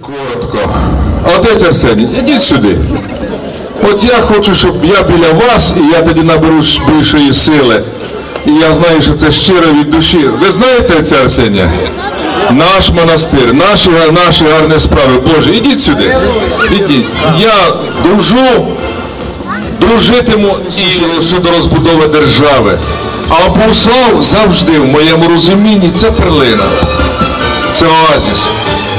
Коротко. Отець Арсеній, ідіть сюди. От я хочу, щоб я біля вас, і я тоді наберусь більшої сили. І я знаю, що це щиро від душі. Ви знаєте отця Арсенія? Наш монастир, наші, наші гарні справи. Боже, ідіть сюди. Ідіть. Я дружу, дружитиму і щодо розбудови держави. А Богослав завжди в моєму розумінні це перлина це оазіс.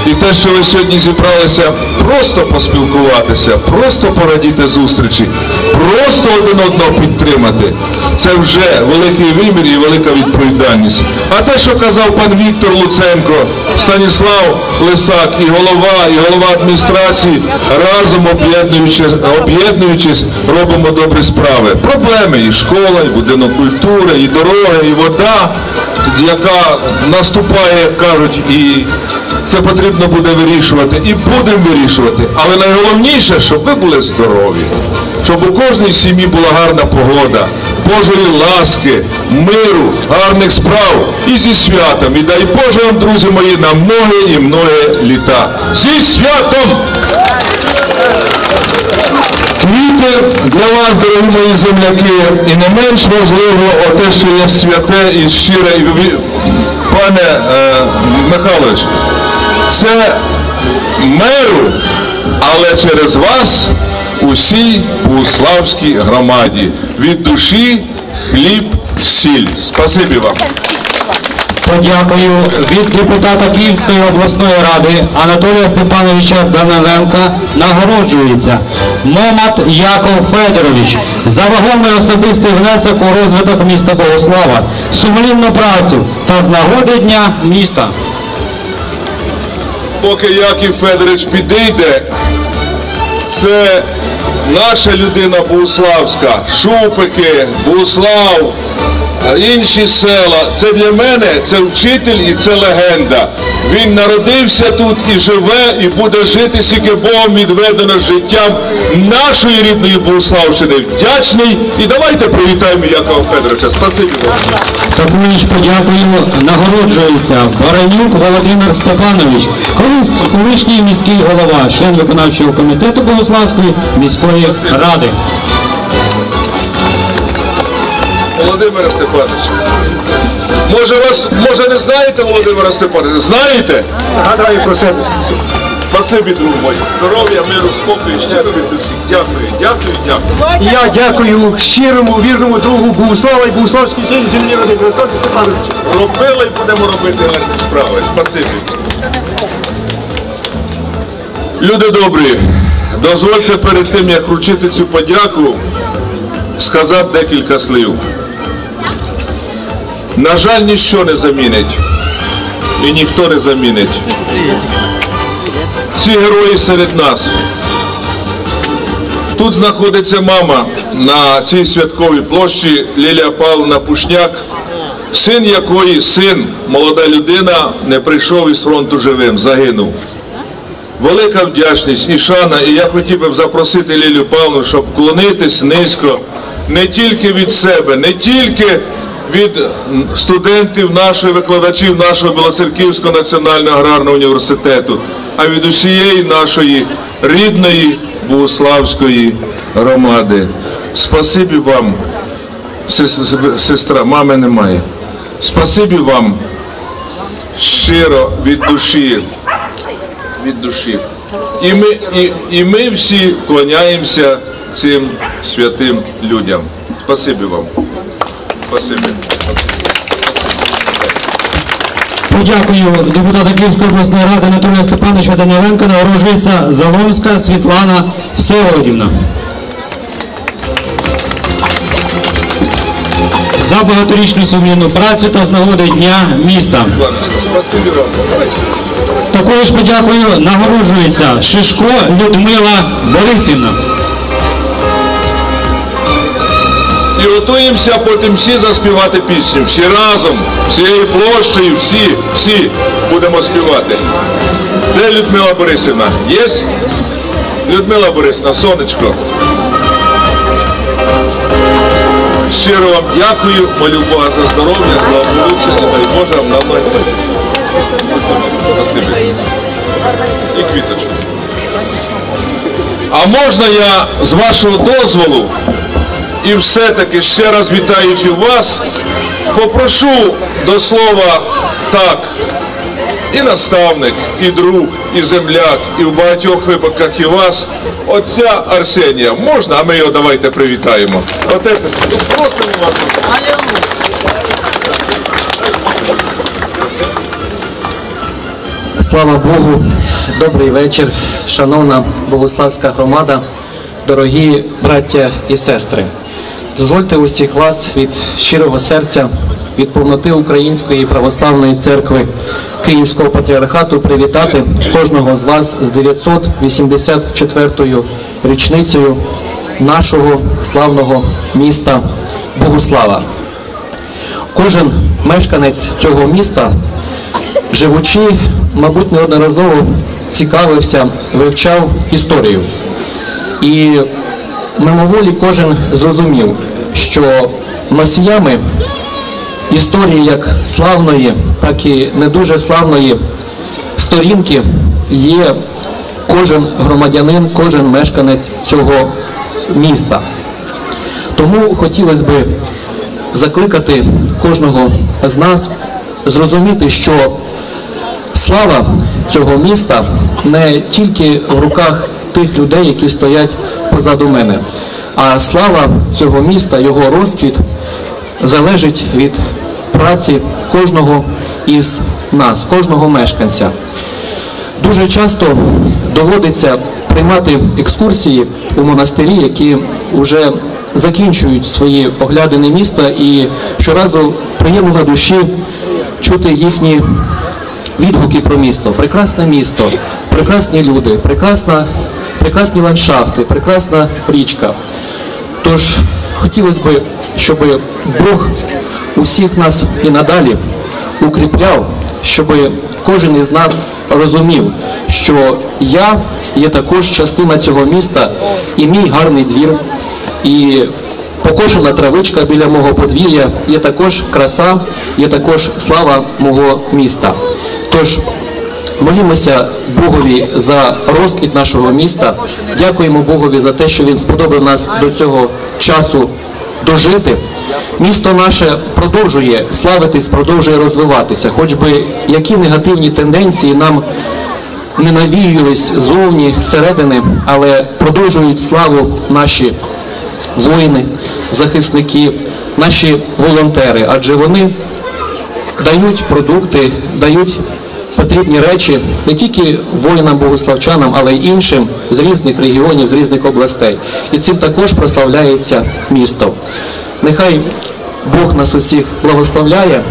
І те, що ви сьогодні зібралися просто поспілкуватися, просто порадіти зустрічі, просто один одного підтримати, це вже великий вимір і велика відповідальність. А те, що казав пан Віктор Луценко, Станіслав Лисак і голова, і голова адміністрації, разом об'єднуючись, об'єднуючись, робимо добрі справи. Проблеми і школа, і будинок культури, і дороги, і вода яка наступає, як кажуть, і це потрібно буде вирішувати. І будемо вирішувати. Але найголовніше, щоб ви були здорові, щоб у кожній сім'ї була гарна погода, Божої ласки, миру, гарних справ і зі святом. І дай Боже вам, друзі мої, на многі і многі літа. Зі святом! Квіти для вас, дорогі мої земляки, і не менш важливо те, що є святе і щире. Пане е, Михайлович, це меру, але через вас усій Богуславській громаді. Від душі хліб, сіль. Спасибі вам. Подякую від депутата Київської обласної ради Анатолія Степановича Даниленка нагороджується Момат Яков Федорович за вагомий особистий внесок у розвиток міста Богослава, сумлінну працю та з нагоди дня міста. Поки Яків Федорович підійде, це наша людина Богуславська, Шупики, Богуслав, е, інші села. Це для мене це вчитель і це легенда. Він народився тут і живе, і буде жити, скільки Богом відведено життям нашої рідної Богуславщини. Вдячний. І давайте привітаємо Якова Федоровича. Спасибі вам. Також подякую нагороджується Баранюк Володимир Степанович, колишній міський голова, член виконавчого комітету Богославської міської ради. Володимира Степановича. Може вас, може не знаєте Володимира Степановича? Знаєте? Гадаю про себе. Спасибі, друг мой. Здоров'я, миру, спокою, щиро від душі. Дякую, дякую, дякую. І я дякую щирому, вірному другу Богуслава і Богуславській силі землі родини Анатолію Степановичу. Робили і будемо робити гарні справи. Спасибі. Люди добрі, дозвольте перед тим, як вручити цю подяку, сказати декілька слів. На жаль, ніщо не замінить. І ніхто не замінить. Ці герої серед нас. Тут знаходиться мама на цій святковій площі Лілія Павловна Пушняк, син якої син, молода людина, не прийшов із фронту живим, загинув. Велика вдячність і шана, і я хотів би запросити Лілію Павловну, щоб вклонитись низько не тільки від себе, не тільки від студентів нашої, викладачів нашого Білоцерківського національного аграрного університету, а від усієї нашої рідної Богославської громади. Спасибі вам, сес- сес- сестра, мами немає. Спасибі вам щиро від душі від душі. І ми, і, і ми всі вклоняємося цим святим людям. Спасибі вам. Подякую депутата Київської обласної ради Анатолія Степановича Даниленка. Нагороджується Заломська Світлана Всеволодівна. За багаторічну сумлінну працю та з нагоди Дня міста. Також подякую нагороджується Шишко Людмила Борисівна. І готуємося потім всі заспівати пісню. Всі разом, всією площею, всі, всі будемо співати. Де Людмила Борисівна? Є? Людмила Борисівна, сонечко. Щиро вам дякую, молю Бога за здоров'я, і дай Боже вам многі. І квіточку. А можна я з вашого дозволу і все-таки ще раз вітаючи вас, попрошу до слова так. І наставник, і друг, і земляк, і в багатьох випадках і вас, отця Арсенія. Можна, а ми його давайте привітаємо. Отець, просимо вас. Слава Богу, добрий вечір, шановна Богославська громада, дорогі браття і сестри. Дозвольте усіх вас від щирого серця, від повноти Української православної церкви Київського патріархату привітати кожного з вас з 984-ю річницею нашого славного міста Богослава. Кожен мешканець цього міста живучи, мабуть, неодноразово цікавився, вивчав історію. І мимоволі кожен зрозумів, що носіями історії як славної, так і не дуже славної сторінки є кожен громадянин, кожен мешканець цього міста. Тому хотілося б закликати кожного з нас зрозуміти, що слава цього міста не тільки в руках тих людей, які стоять позаду мене, а слава цього міста, його розквіт залежить від праці кожного із нас, кожного мешканця. Дуже часто доводиться приймати екскурсії у монастирі, які вже закінчують свої оглядини міста, і щоразу приємно на душі чути їхні відгуки про місто. Прекрасне місто, прекрасні люди, прекрасна, прекрасні ландшафти, прекрасна річка. Тож хотілося б, щоб Бог усіх нас і надалі укріпляв, щоб кожен із нас розумів, що я є також частина цього міста, і мій гарний двір, і покошена травичка біля мого подвір'я є також краса, є також слава мого міста. Тож молімося Богові за розквіт нашого міста. Дякуємо Богові за те, що Він сподобав нас до цього часу дожити. Місто наше продовжує славитись, продовжує розвиватися, хоч би які негативні тенденції нам не навіювались зовні, зсередини, але продовжують славу наші воїни, захисники, наші волонтери, адже вони дають продукти, дають потрібні речі не тільки воїнам-богославчанам, але й іншим з різних регіонів, з різних областей. І цим також прославляється місто. Нехай Бог нас усіх благословляє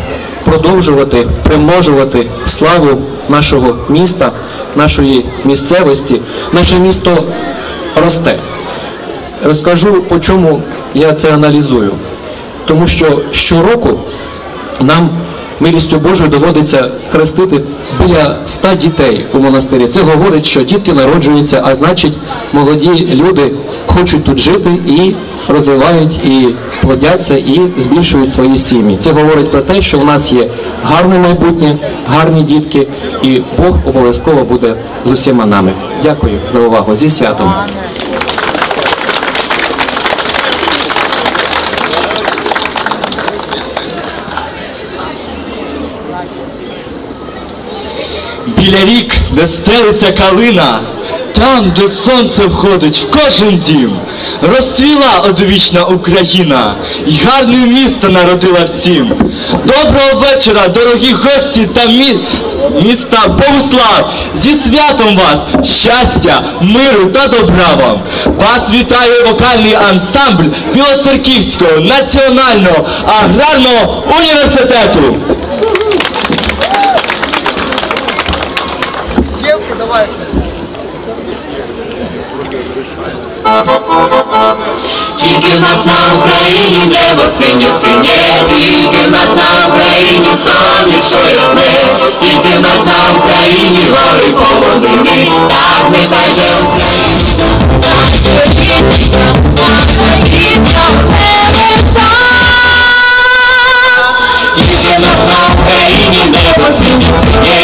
продовжувати примножувати славу нашого міста, нашої місцевості. Наше місто росте. Розкажу, по чому я це аналізую. Тому що щороку нам милістю Божою доводиться хрестити біля ста дітей у монастирі. Це говорить, що дітки народжуються, а значить, молоді люди хочуть тут жити і розвивають, і плодяться, і збільшують свої сім'ї. Це говорить про те, що в нас є гарне майбутнє, гарні дітки, і Бог обов'язково буде з усіма нами. Дякую за увагу. Зі святом. Біля рік, де стелиться калина, там, де сонце входить в кожен дім, розцвіла одвічна Україна, і гарне місто народила всім. Доброго вечора, дорогі гості та мі... міста Богуслав! Зі святом вас, щастя, миру та добра вам! Вас вітає вокальний ансамбль Білоцерківського національного аграрного університету. Тільки в нас на Україні небо синє синє, тільки в нас на Україні сонечко ясне, тільки в нас на Україні гори полонини, так нехай же Україна, Україна, небеса. Тільки нас на Україні небо синє синє,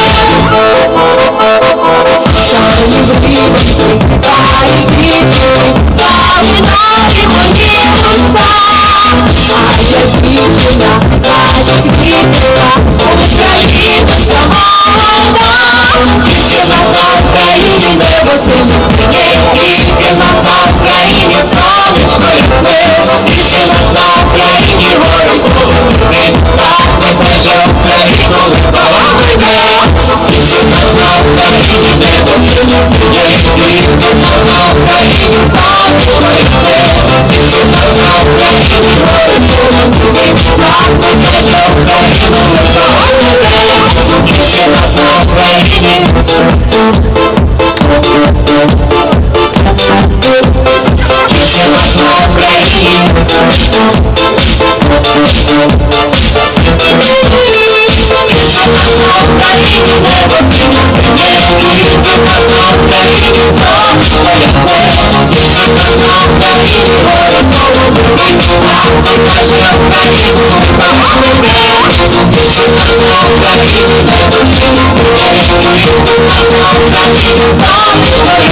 Україні Тільки в нас на Україні Україна!